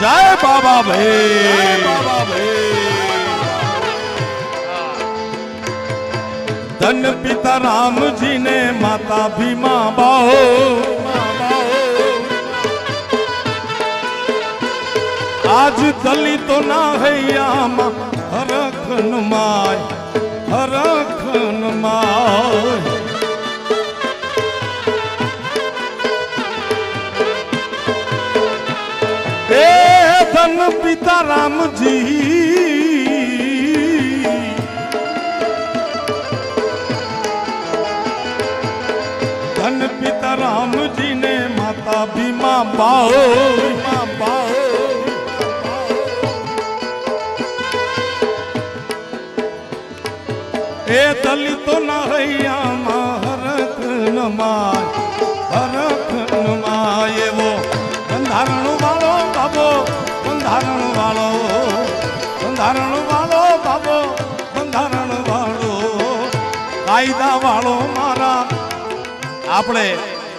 જય બાબા ભાઈ ધન પિતા રામજી ને માતા ભીમા બાહો. આજ દલિતો ના હૈયામાં હરખન માય હરખન માય ધન પિતા રામજી ધન પિતા રામજી ને માતા ભીમા બાહો બાહો એ દલિતો ના હૈયામાં હરખ નમાય હરખ નમાય એવો બંધારણ વાળો બાબો બંધારણ વાળો બંધારણ વાળો બાબો બંધારણ વાળો કાયદા વાળો મારા. આપણે